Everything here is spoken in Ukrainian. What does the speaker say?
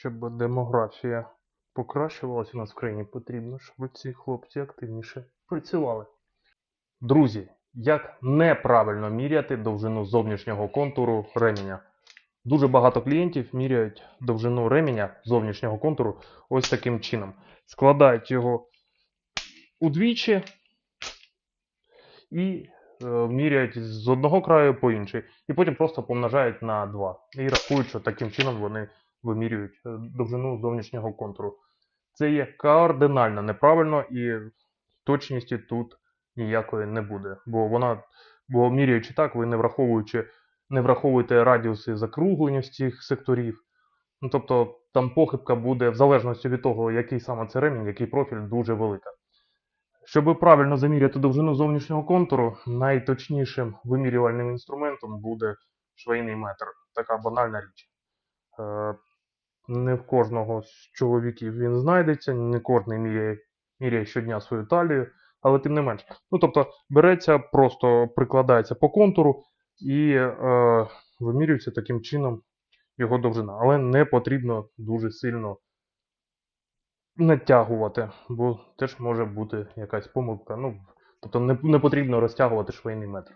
щоб демографія покращувалася у нас в країні, потрібно, щоб ці хлопці активніше працювали. Друзі, як неправильно міряти довжину зовнішнього контуру ременя? Дуже багато клієнтів міряють довжину ременя зовнішнього контуру ось таким чином. Складають його удвічі і е, міряють з одного краю по інший. І потім просто помножають на 2. І рахують, що таким чином вони вимірюють е, довжину зовнішнього контуру. Це є кардинально неправильно і точності тут ніякої не буде. Бо вона, бо міряючи так, ви не враховуючи, не враховуєте радіуси закруглення з цих секторів. Ну, тобто там похибка буде в залежності від того, який саме це ремінь, який профіль, дуже велика. Щоб правильно заміряти довжину зовнішнього контуру, найточнішим вимірювальним інструментом буде швейний метр. Така банальна річ. Не в кожного з чоловіків він знайдеться, не кожен міряє, міряє щодня свою талію, але тим не менш. Ну, тобто береться, просто прикладається по контуру і е, вимірюється таким чином його довжина. Але не потрібно дуже сильно натягувати, бо теж може бути якась помилка. Ну, тобто не, не потрібно розтягувати швейний метр.